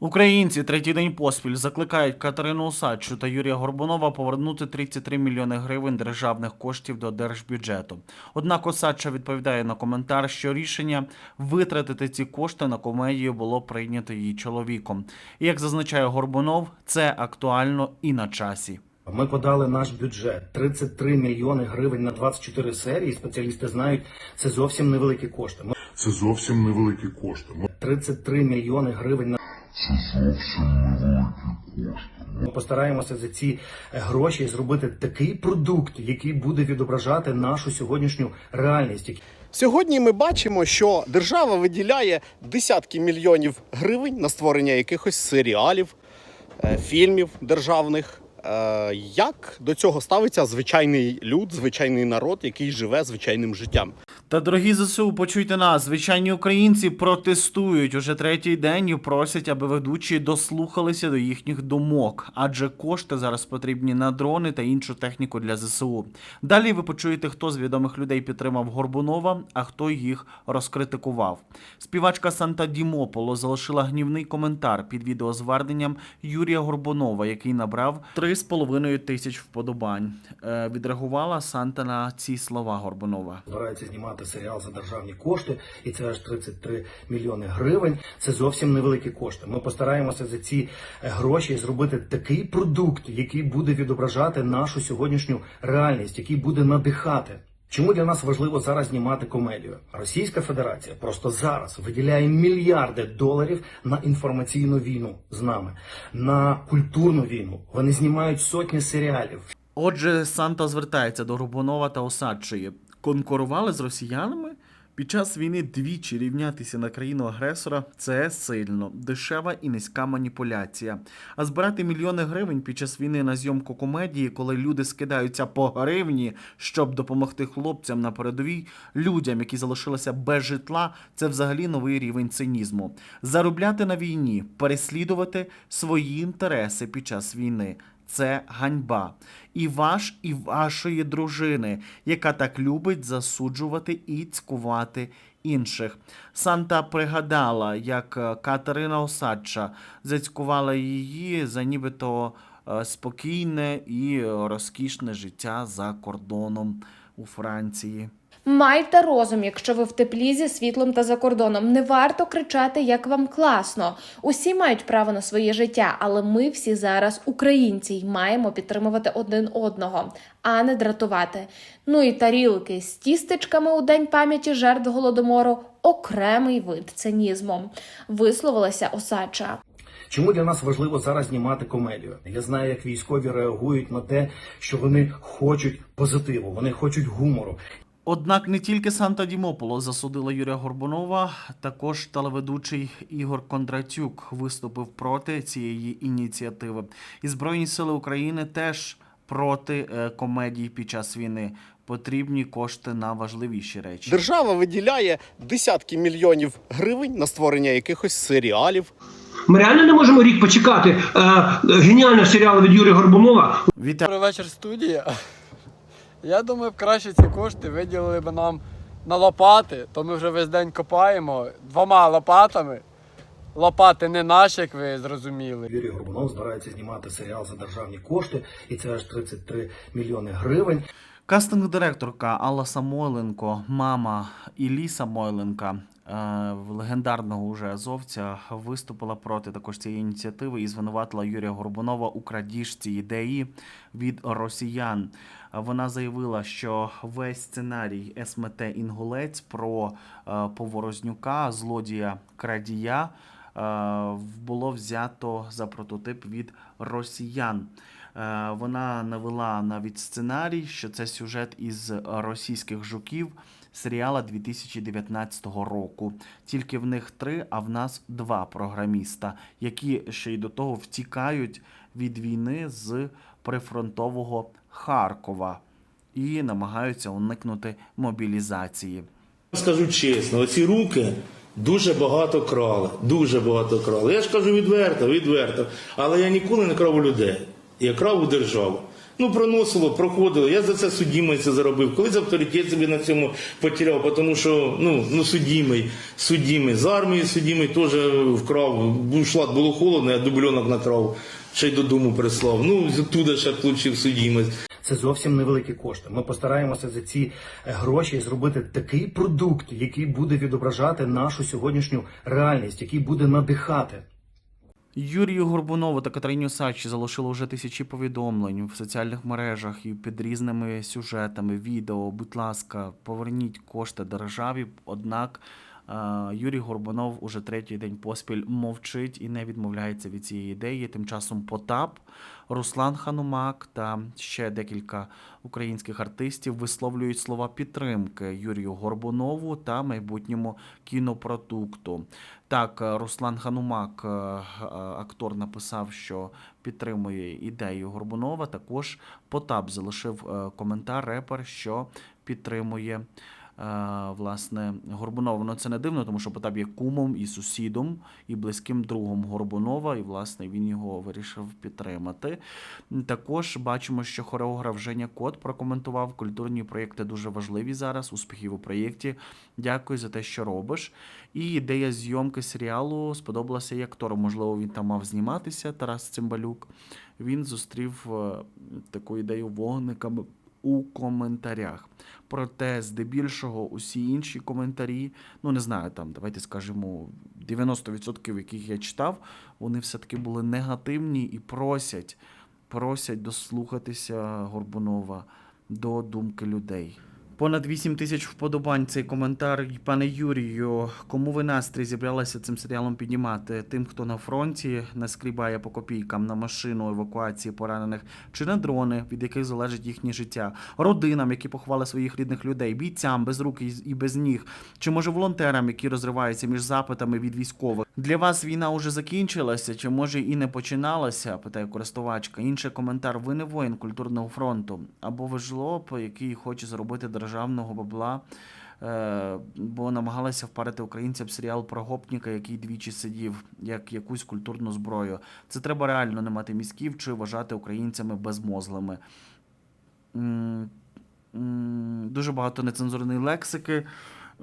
Українці третій день поспіль закликають Катерину Осадчу та Юрія Горбунова повернути 33 мільйони гривень державних коштів до держбюджету. Однак Осадча відповідає на коментар, що рішення витратити ці кошти на комедію було прийнято її чоловіком. І як зазначає Горбунов, це актуально і на часі. Ми подали наш бюджет 33 мільйони гривень на 24 серії. Спеціалісти знають, це зовсім невеликі кошти. Ми Це зовсім невеликі кошти. Ми 33 мільйони гривень на це зовсім невеликі кошти. ми постараємося за ці е, гроші зробити такий продукт, який буде відображати нашу сьогоднішню реальність. Сьогодні ми бачимо, що держава виділяє десятки мільйонів гривень на створення якихось серіалів, е, фільмів державних. Е, Як до цього ставиться звичайний люд, звичайний народ, який живе звичайним життям? Та дорогі ЗСУ, почуйте нас. Звичайні українці протестують уже третій день і просять, аби ведучі дослухалися до їхніх думок, адже кошти зараз потрібні на дрони та іншу техніку для ЗСУ. Далі ви почуєте, хто з відомих людей підтримав Горбунова, а хто їх розкритикував. Співачка Санта Дімополо залишила гнівний коментар під відеозверненням Юрія Горбунова, який набрав 3,5 тисяч вподобань. Е, відреагувала Санта на ці слова Горбунова. Збираються знімати серіал за державні кошти, і це аж 33 мільйони гривень. Це зовсім невеликі кошти. Ми постараємося за ці е, гроші зробити такий продукт, який буде відображати нашу сьогоднішню реальність, який буде надихати. Чому для нас важливо зараз знімати комедію? Російська Федерація просто зараз виділяє мільярди доларів на інформаційну війну з нами, на культурну війну. Вони знімають сотні серіалів. Отже, Санта звертається до Горбунова та Осадчої. Конкурували з росіянами? Під час війни двічі рівнятися на країну агресора це сильно, дешева і низька маніпуляція. А збирати мільйони гривень під час війни на зйомку комедії, коли люди скидаються по гривні, щоб допомогти хлопцям на передовій, людям, які залишилися без житла, це взагалі новий рівень цинізму. Заробляти на війні, переслідувати свої інтереси під час війни. Це ганьба. І ваш, і вашої дружини, яка так любить засуджувати і цькувати інших. Санта пригадала, як е, Катерина Осадча зацькувала її за нібито е, спокійне і розкішне життя за кордоном у Франції. Майте розум, якщо ви в теплі зі світлом та за кордоном. Не варто кричати, як вам класно. Усі мають право на своє життя, але ми всі зараз українці й маємо підтримувати один одного, а не дратувати. Ну і тарілки з тістечками у день пам'яті жертв голодомору окремий вид цинізму. Висловилася Осадча. Чому для нас важливо зараз знімати комедію? Я знаю, як військові реагують на те, що вони хочуть позитиву, вони хочуть гумору. Однак не тільки Санта Дімополо засудила Юрія Горбунова, також телеведучий Ігор Кондратюк виступив проти цієї ініціативи. І Збройні сили України теж проти е, комедій під час війни. Потрібні кошти на важливіші речі. Держава виділяє десятки мільйонів гривень на створення якихось серіалів, Ми реально не можемо рік почекати. Е, геніального серіалу від Юрія Горбунова. Вітаю. Добрий вечір, студія. Я думаю, краще ці кошти виділили б нам на лопати, то ми вже весь день копаємо двома лопатами. Лопати не наші, як ви зрозуміли. Юрій Горбунов збирається знімати серіал за державні кошти, і це аж 33 мільйони гривень. Кастинг-директорка Алла Самойленко, мама Іллі Самойленка, е, легендарного уже азовця, виступила проти також цієї ініціативи і звинуватила Юрія Горбунова у крадіжці ідеї від росіян. Вона заявила, що весь сценарій СМТ Інгулець про е, Поворознюка, злодія крадія, е, було взято за прототип від росіян. Е, Вона навела навіть сценарій, що це сюжет із російських жуків серіала 2019 року. Тільки в них три, а в нас два програміста, які ще й до того втікають від війни з прифронтового Харкова і намагаються уникнути мобілізації. Скажу чесно, оці руки дуже багато крали. Дуже багато крали. Я ж кажу відверто, відверто. Але я ніколи не крав у людей. Я крав у державу. Ну, проносило, проходило. Я за це судімий це заробив. Колись авторитет собі на цьому потеряв, тому що ну, ну судімий, судімий. З армії судімий теж вкрав. Шлат, було холодно, я дубльонок накрав, ще й додому прислав. Ну, туди ще отримав судімість. Це зовсім невеликі кошти. Ми постараємося за ці е, гроші зробити такий продукт, який буде відображати нашу сьогоднішню реальність, який буде надихати. Юрію Горбунову та Катерині Сачі залишили вже тисячі повідомлень в соціальних мережах і під різними сюжетами, відео. Будь ласка, поверніть кошти державі. Однак Юрій Горбунов уже третій день поспіль мовчить і не відмовляється від цієї ідеї. Тим часом Потап, Руслан Ханумак та ще декілька українських артистів висловлюють слова підтримки Юрію Горбунову та майбутньому кінопродукту. Так, е, Руслан Ханумак, е, е, актор, написав, що підтримує ідею Горбунова. Також Потап залишив е, коментар репер, що підтримує. Е, Власне, Горбунова. Ну це не дивно, тому що Потап є кумом і сусідом, і близьким другом Горбунова, і власне він його вирішив підтримати. Також бачимо, що хореограф Женя Кот прокоментував культурні проєкти дуже важливі зараз. Успіхів у проєкті. Дякую за те, що робиш. І ідея зйомки серіалу сподобалася і актору. Можливо, він там мав зніматися. Тарас Цимбалюк. Він зустрів е, таку ідею вогниками у коментарях. Проте, здебільшого, усі інші коментарі, ну не знаю, там давайте скажемо 90% яких я читав, вони все-таки були негативні і просять, просять дослухатися Горбунова до думки людей. Понад 8 тисяч вподобань цей коментар. Пане Юрію, кому ви настрій зібралися цим серіалом піднімати? Тим, хто на фронті наскрібає по копійкам на машину евакуації поранених, чи на дрони, від яких залежить їхнє життя, родинам, які поховали своїх рідних людей, бійцям без рук і- без ніг, чи може волонтерам, які розриваються між запитами від військових. Для вас війна уже закінчилася, чи може і не починалася? питає користувачка. Інший коментар: ви не воїн культурного фронту, або ви жлоб, який хоче заробити державного бабла. е, Бо намагалися впарити українцям серіал про гопніка, який двічі сидів, як якусь культурну зброю. Це треба реально не мати мізків чи вважати українцями безмозлими. Дуже багато нецензурної лексики.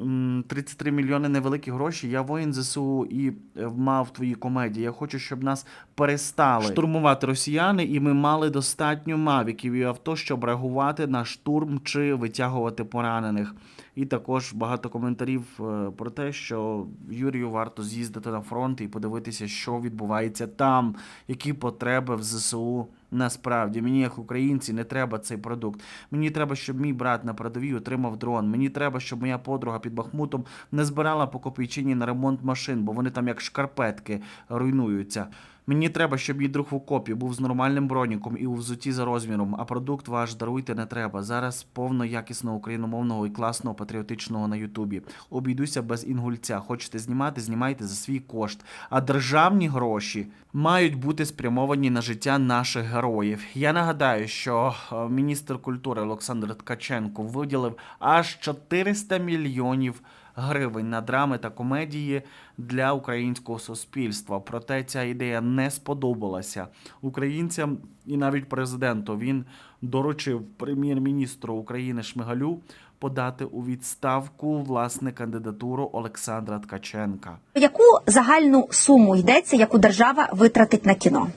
М, 33 мільйони невеликі гроші. Я воїн ЗСУ і е, мав твої комедії. Я хочу, щоб нас перестали штурмувати росіяни, і ми мали достатньо мавіків і авто, щоб реагувати на штурм чи витягувати поранених. І також багато коментарів е, про те, що Юрію варто з'їздити на фронт і подивитися, що відбувається там, які потреби в ЗСУ. Насправді мені, як українці, не треба цей продукт. Мені треба, щоб мій брат на передовій отримав дрон. Мені треба, щоб моя подруга під Бахмутом не збирала по копійчині на ремонт машин, бо вони там як шкарпетки руйнуються. Мені треба, щоб мій друг в окопі був з нормальним броніком і у взуті за розміром, а продукт ваш даруйте не треба. Зараз повно якісного україномовного і класного патріотичного на Ютубі. Обійдуся без інгульця. Хочете знімати, знімайте за свій кошт. А державні гроші мають бути спрямовані на життя наших героїв. Я нагадаю, що е, міністр культури Олександр Ткаченко виділив аж 400 мільйонів гривень на драми та комедії для українського суспільства. Проте ця ідея не сподобалася українцям і навіть президенту. Він доручив прем'єр-міністру України Шмигалю подати у відставку власне кандидатуру Олександра Ткаченка. Яку загальну суму йдеться, яку держава витратить на кіно?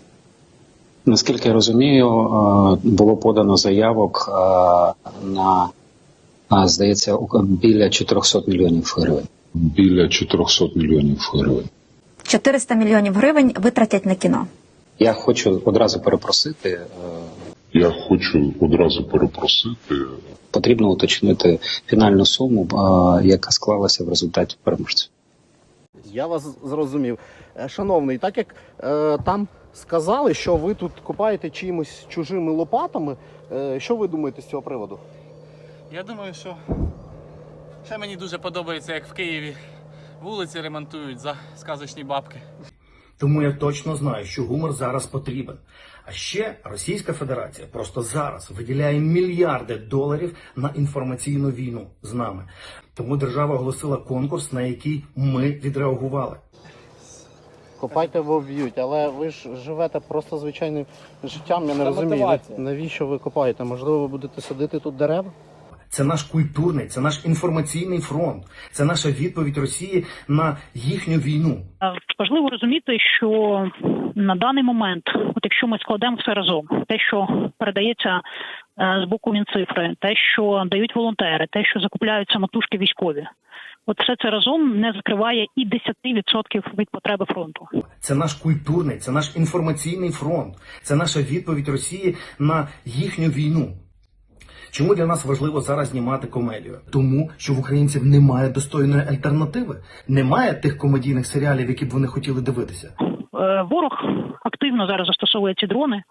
Наскільки я розумію, е, було подано заявок е, на, а, здається, у- біля 400 мільйонів гривень. Біля 400 мільйонів гривень. 400 мільйонів гривень витратять на кіно. Я хочу одразу перепросити. е, Я хочу одразу перепросити. Потрібно уточнити фінальну суму, е, яка склалася в результаті переможців. Я вас зрозумів. Е, Шановний, так як е, там сказали, що ви тут копаєте чимось чужими лопатами, е, що ви думаєте з цього приводу? Я думаю, що ще мені дуже подобається, як в Києві вулиці ремонтують за сказочні бабки. Тому я точно знаю, що гумор зараз потрібен. А ще Російська Федерація просто зараз виділяє мільярди доларів на інформаційну війну з нами. Тому держава оголосила конкурс, на який ми відреагували. Копайте, бо вб'ють, але ви ж живете просто звичайним життям. Я не Це розумію, мотивація. навіщо ви копаєте? Можливо, ви будете садити тут дерева? Це наш культурний, це наш інформаційний фронт, це наша відповідь Росії на їхню війну. Е, Важливо розуміти, що на даний момент, от якщо ми складемо все разом, те, що передається е, з боку Мінцифри, те, що дають волонтери, те, що закупляють самотужки військові, от все це разом не закриває і 10% від потреби фронту. Це наш культурний, це наш інформаційний фронт, це наша відповідь Росії на їхню війну. Чому для нас важливо зараз знімати комедію? Тому що в українців немає достойної альтернативи, немає тих комедійних серіалів, які б вони хотіли дивитися. Е, Ворог активно зараз застосовує ці дрони,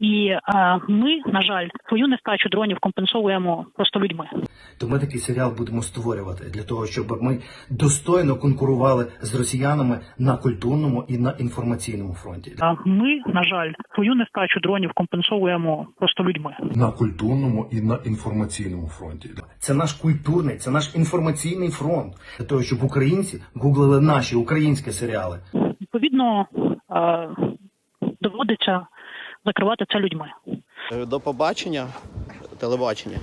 і е, ми, на жаль, свою нестачу дронів компенсуємо просто людьми. То ми такий серіал будемо створювати для того, щоб ми достойно конкурували з росіянами на культурному і на інформаційному фронті. А ми, на жаль, свою нестачу дронів компенсуємо просто людьми. На культурному і на інформаційному фронті. Це наш культурний, це наш інформаційний фронт для того, щоб українці гуглили наші українські серіали. Відповідно, е, доводиться закривати це людьми. Е, До побачення, телебачення.